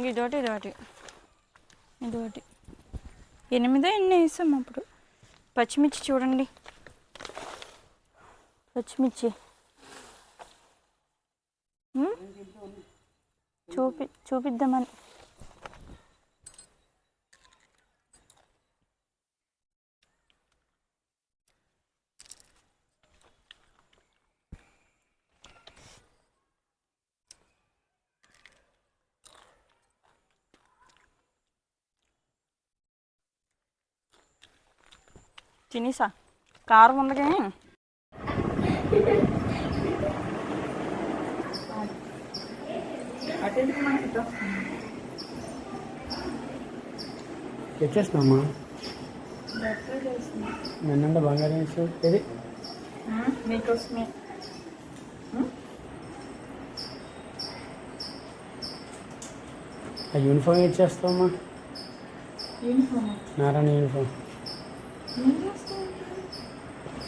ఇదోటి ఇదోటి ఇదోటి ఎనిమిదో ఎన్ని వేసాం అప్పుడు? పచ్చిమిర్చి చూడండి. పచ్చిమిర్చి. చూపి చూపిద్దామని. తినేసా. కారం ఉందగా తెచ్చేస్తున్నామా నిన్నంటే బంగారం ఇది మీకోసమే. ఆ యూనిఫామ్ ఇచ్చేస్తామా యూనిఫామ్? నారాయణ యూనిఫామ్.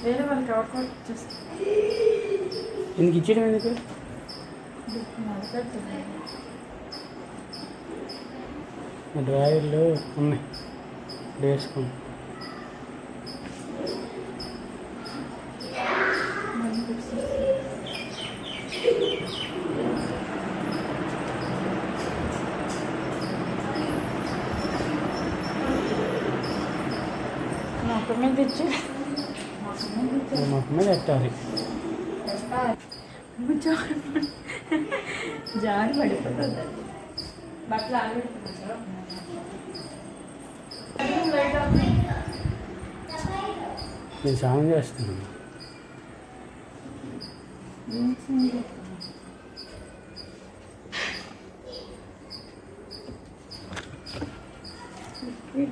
వేరే వాళ్ళకి అవకాశం చేస్తా ఎందుకు? ఇచ్చేయడం ఎందుకు ఆ డ్రాయర్లు ఉన్నాయి. వేసుకోండి. మొక్క మీద తెచ్చి ఇది మొత్తం మీద పెట్టాలి జారి పడిపోతుంది బట్టలు ఆగబెట్టుకుంటారు నేను స్నానం చేస్తున్నాను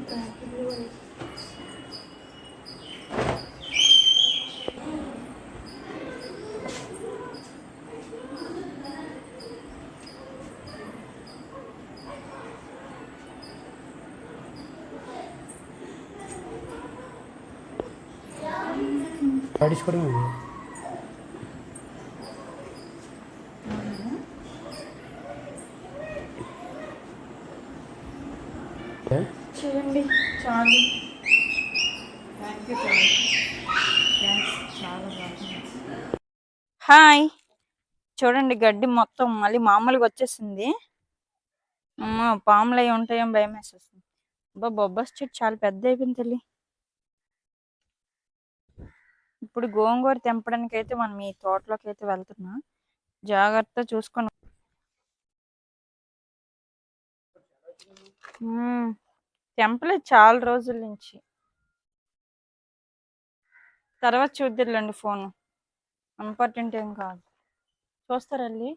పడించుకోవడం చేయండి చాలు. థ్యాంక్ యూ హాయ్ చూడండి గడ్డి మొత్తం మళ్ళీ మామూలుగా వచ్చేసింది. అమ్మ పాములు అవి ఉంటాయేం భయం వేసేస్తుంది అబ్బా బొబ్బస్ చెట్టు చాలా పెద్ద అయిపోయింది తల్లి. ఇప్పుడు గోంగూర తెంపడానికి అయితే మనం ఈ తోటలోకి అయితే వెళ్తున్నా. జాగ్రత్త చూసుకొని తెంపలేదు చాలా రోజుల నుంచి. తర్వాత చూద్దిర్లేండి ఫోన్. ఇంపార్టెంట్ ఏం కాదు. చూస్తారండి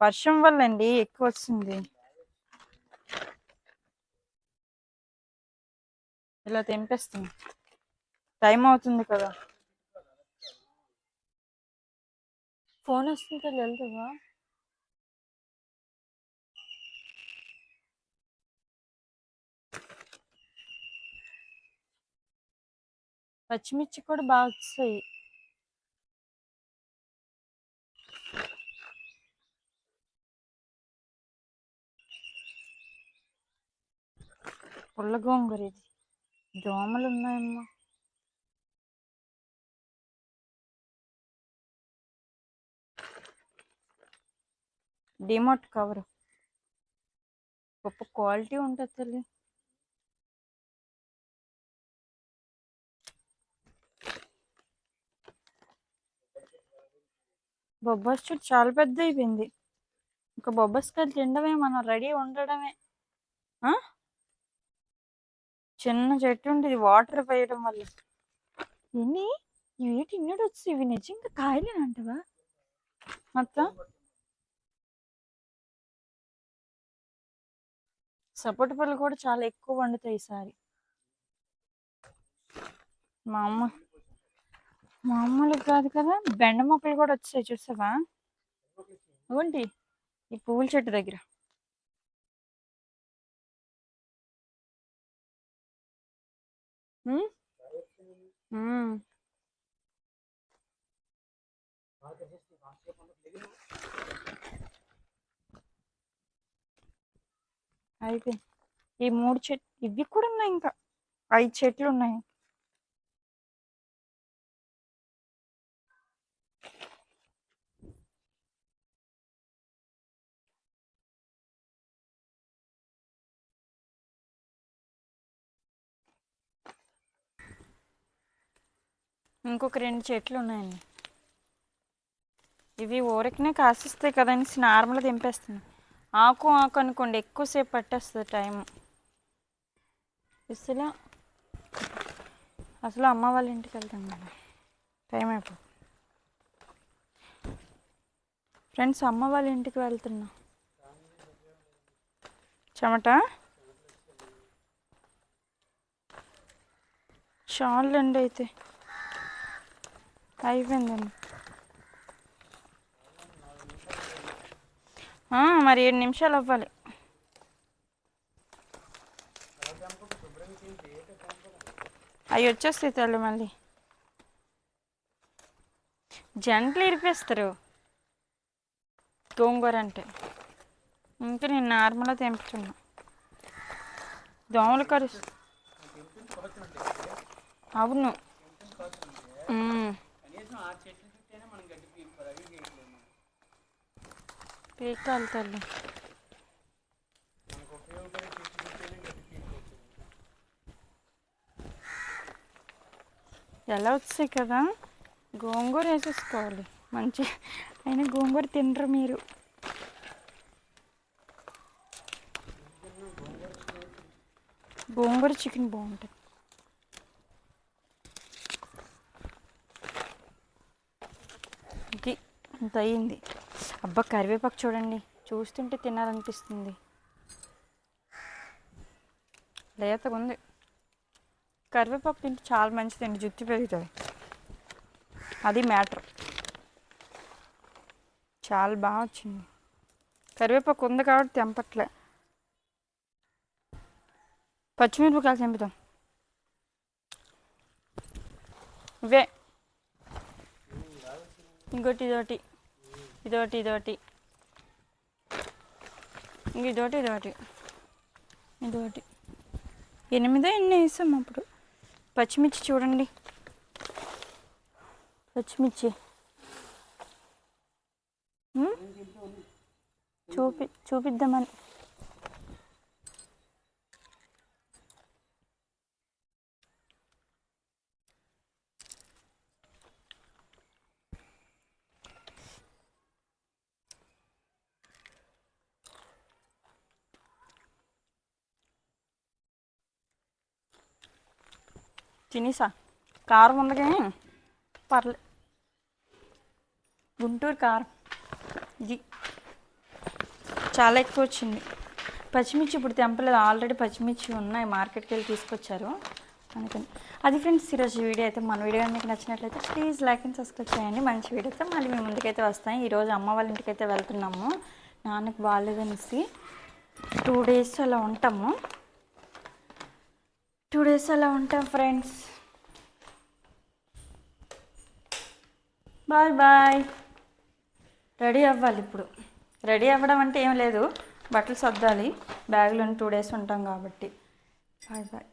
వర్షం వల్ల అండి ఎక్కువ వచ్చింది ఇలా తెంపేస్తుంది. టైం అవుతుంది కదా. ఫోన్ వస్తుంటే వెళ్తుందా పచ్చిమిర్చి కూడా బాగా వస్తాయి. పుల్ల గోంగూర ఇది. దోమలు ఉన్నాయమ్మా డిమార్ట్ కవర్. గొప్ప క్వాలిటీ ఉంటుంది తల్లి. బొబ్బాస్ చుట్టూ చాలా పెద్ద అయిపోయింది ఇంకా బొబ్బస్కాయలు తినడమే మనం రెడీ ఉండడమే. ఆ? చిన్న చెట్టు ఉంటుంది వాటర్ పోయడం వల్ల. ఎన్ని? ఇవి ఇన్నడు వచ్చి ఇవి నిజంగా కాయలేనంటవా మొత్తం సపోటా పళ్ళు కూడా చాలా ఎక్కువ వండుతాయి ఈసారి. మా అమ్మ మామూలు కాదు కదా బెండ మొక్కలు కూడా వచ్చాయి చూసావా? అవంటి? ఈ పువ్వుల చెట్టు దగ్గర. అయితే ఈ మూడు చెట్లు ఇవి కూడా ఉన్నాయి ఇంకా. ఐదు చెట్లు ఉన్నాయి. ఇంకొక రెండు చెట్లు ఉన్నాయండి. ఇవి ఊరికనే కాసిస్తాయి కదండి నార్మల్గా తెంపేస్తుంది ఆకు ఆకు అనుకోండి ఎక్కువసేపు పట్టేస్తుంది టైం ఇసులా. అసలు అమ్మ వాళ్ళ ఇంటికి వెళ్తాం కదా టైం అయిపో. ఫ్రెండ్స్ అమ్మ వాళ్ళ ఇంటికి వెళ్తున్నా. చెమట? చాలండి అయితే. అయిపోయిందండి. ఆ, మరి ఏడు నిమిషాలు అవ్వాలి. అవి వచ్చేస్తాయి తల్లి మళ్ళీ. జంటలు ఇరిపేస్తారు. గోంగూర అంటే. ఇంకా నేను నార్మల్గా తెంపుతున్నా. దోమలు కరుస్తు అవును. ఆ చెట్లు చుట్టేనే మనం గడ్డి అవి పీకాలి తల్లి. మనకు ఉపయోగపడే చెట్లు చుట్టేనే గడ్డి పీక్కోవచ్చు ఎలా వచ్చాయి కదా? గోంగూర వేసేసుకోవాలి. మంచి అయినా గోంగూర తినరు మీరు. గోంగూర చికెన్ బాగుంటుంది. అంత అయింది అయ్యింది అబ్బా కరివేపాకు చూడండి. చూస్తుంటే తినాలనిపిస్తుంది. లేతగా ఉంది కరివేపాకు తింటే చాలా మంచిదండి. జుత్తి పెరుగుతుంది. అది మ్యాటర్. చాలా బాగా వచ్చింది. కరివేపాకు ఉంది కాబట్టి తెంపట్లే. పచ్చిమిరపకాయలు తెంపుతాం ఇవే. ఇంకోటి ఇదోటి ఇదోటి ఇదోటి ఇంక ఇదోటి ఇదోటి ఇదోటి ఎనిమిదో ఎన్ని వేసాం అప్పుడు? పచ్చిమిర్చి చూడండి. పచ్చిమిర్చి. చూపి చూపిద్దామని. తినేసా. కారం ఉంది కానీ పర్లే. గుంటూరు కారం. ఇది చాలా ఎక్కువ వచ్చింది. పచ్చిమిర్చి ఇప్పుడు తెంపలేదు. ఆల్రెడీ పచ్చిమిర్చి ఉన్నాయి. మార్కెట్కి వెళ్ళి తీసుకొచ్చారు. అందుకని. అది ఫ్రెండ్స్ ఈరోజు వీడియో అయితే మన వీడియో మీకు నచ్చినట్లయితే ప్లీజ్ లైక్ అండ్ సబ్స్క్రైబ్ చేయండి. మంచి వీడియోతో మళ్ళీ మీ ముందుకైతే వస్తాయి. ఈరోజు అమ్మ వాళ్ళ ఇంటికి అయితే వెళ్తున్నాము. నాన్నకు బాగాలేదనేసి టూ డేస్ అలా ఉంటాము. టూ డేస్ అలా ఉంటాం ఫ్రెండ్స్. Bye bye. రెడీ అవ్వాలి ఇప్పుడు. రెడీ అవ్వడం అంటే ఏం లేదు. బట్టలు సర్దాలి. బ్యాగ్లో టూ డేస్ ఉంటాం కాబట్టి. Bye bye.